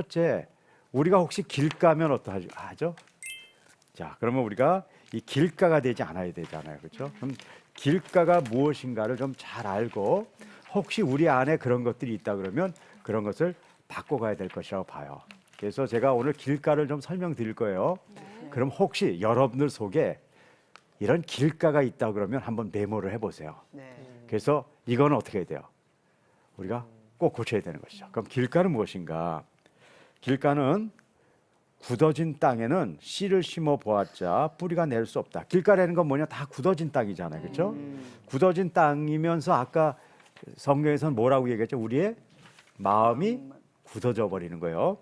첫째, 우리가 혹시 길가면 어떠하죠? 자, 그러면 우리가 이 길가가 되지 않아야 되잖아요. 그렇죠? 그럼 길가가 무엇인가를 좀 잘 알고 혹시 우리 안에 그런 것들이 있다 그러면 그런 것을 바꿔가야 될 것이라고 봐요. 그래서 제가 오늘 길가를 좀 설명드릴 거예요. 그럼 혹시 여러분들 속에 이런 길가가 있다 그러면 한번 메모를 해보세요. 네. 그래서 이거는 어떻게 해야 돼요? 우리가 꼭 고쳐야 되는 것이죠. 그럼 길가는 무엇인가? 길가는 굳어진 땅에는 씨를 심어 보았자 뿌리가 낼 수 없다. 길가라는 건 뭐냐? 다 굳어진 땅이잖아요. 그렇죠? 굳어진 땅이면서 아까 성경에서는 뭐라고 얘기했죠? 우리의 마음이 굳어져 버리는 거예요.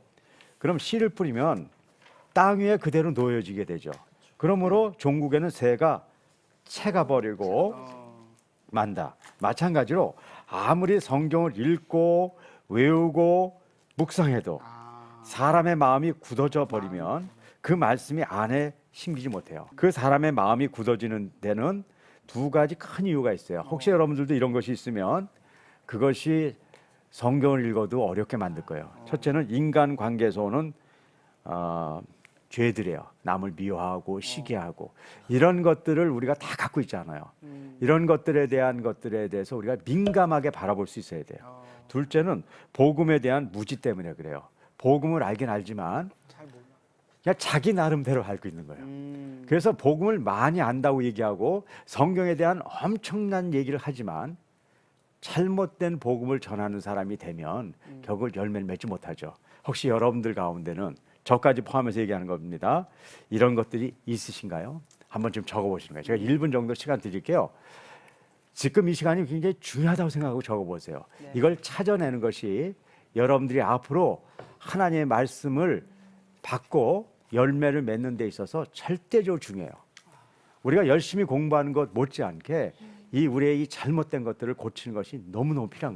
그럼 씨를 뿌리면 땅 위에 그대로 놓여지게 되죠. 그러므로 종국에는 새가 채가 버리고 만다. 마찬가지로 아무리 성경을 읽고 외우고 묵상해도 사람의 마음이 굳어져 버리면 그 말씀이 안에 심기지 못해요. 그 사람의 마음이 굳어지는 데는 두 가지 큰 이유가 있어요. 혹시 여러분들도 이런 것이 있으면 그것이 성경을 읽어도 어렵게 만들 거예요. 첫째는 인간 관계에서 오는 어, 죄들이에요. 남을 미워하고 시기하고 이런 것들을 우리가 다 갖고 있잖아요. 이런 것들에 대한 것들에 대해서 우리가 민감하게 바라볼 수 있어야 돼요. 둘째는 복음에 대한 무지 때문에 그래요. 복음을 알긴 알지만 그냥 자기 나름대로 알고 있는 거예요. 음. 그래서 복음을 많이 안다고 얘기하고 성경에 대한 엄청난 얘기를 하지만 잘못된 복음을 전하는 사람이 되면 결국 열매를 맺지 못하죠. 혹시 여러분들 가운데는 저까지 포함해서 얘기하는 겁니다. 이런 것들이 있으신가요? 한번 좀 적어보시는 거예요. 제가 1분 정도 시간 드릴게요. 지금 이 시간이 굉장히 중요하다고 생각하고 적어보세요. 네. 이걸 찾아내는 것이 여러분들이 앞으로 하나님의 말씀을 받고 열매를 맺는 데 있어서 절대적으로 중요해요. 우리가 열심히 공부하는 것 못지않게 이 우리의 이 잘못된 것들을 고치는 것이 너무너무 필요한